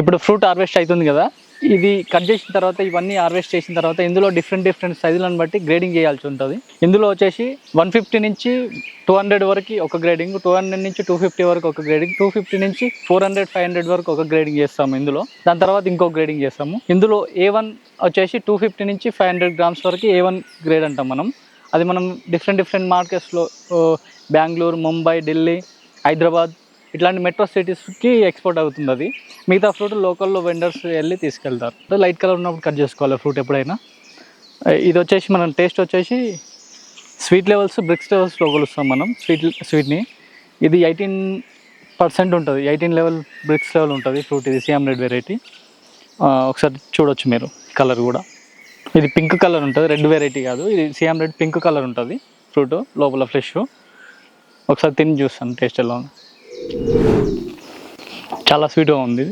ఇప్పుడు fruit harvest అవుతుంది కదా ఇది కట్ చేసిన తర్వాత ఇవన్నీ హార్వెస్ట్ చేసిన తర్వాత ఇందులో డిఫరెంట్ డిఫరెంట్ సైజులను బట్టి గ్రేడింగ్ చేయాల్సి ఉంటుంది. ఇందులో వచ్చేసి వన్ ఫిఫ్టీ నుంచి టూ హండ్రెడ్ వరకు ఒక గ్రేడింగ్ టూ హండ్రెడ్ నుంచి టూ ఫిఫ్టీ వరకు ఒక గ్రేడింగ్ టూ ఫిఫ్టీ నుంచి ఫోర్ హండ్రెడ్ ఫైవ్ హండ్రెడ్ వరకు ఒక గ్రేడింగ్ చేస్తాము ఇందులో. దాని తర్వాత ఇంకో గ్రేడింగ్ చేస్తాము. ఇందులో ఏ వన్ వచ్చేసి టూ ఫిఫ్టీ నుంచి ఫైవ్ హండ్రెడ్ గ్రామ్స్ వరకు ఏ వన్ గ్రేడ్ అంటాం మనం. అది మనం డిఫరెంట్ డిఫరెంట్ మార్కెట్స్లో బెంగళూరు ముంబై ఢిల్లీ హైదరాబాద్ ఇట్లాంటి మెట్రో సిటీస్కి ఎక్స్పోర్ట్ అవుతుంది అది. మిగతా ఫ్రూట్ లోకల్లో వెండర్స్ వెళ్ళి తీసుకెళ్తారు. లైట్ కలర్ ఉన్నప్పుడు కట్ చేసుకోవాలి ఫ్రూట్ ఎప్పుడైనా. ఇది వచ్చేసి మనం టేస్ట్ వచ్చేసి స్వీట్ లెవెల్స్ బ్రిక్స్ లెవెల్స్లో కొలుస్తాం మనం స్వీట్ స్వీట్ని ఇది ఎయిటీన్ పర్సెంట్ ఉంటుంది. ఎయిటీన్ లెవెల్ బ్రిక్స్ లెవెల్ ఉంటుంది ఫ్రూట్ ఇది సీఎం రెడ్ వెరైటీ ఒకసారి చూడొచ్చు మీరు కలర్ కూడా. ఇది పింక్ కలర్ ఉంటుంది రెడ్ వెరైటీ కాదు. ఇది సీఎం రెడ్ పింక్ కలర్ ఉంటుంది ఫ్రూట్ లోపల ఫ్రెష్ ఒకసారి తిని చూస్తాను టేస్ట్ ఎలా ఉంది. చాలా స్వీట్గా ఉంది.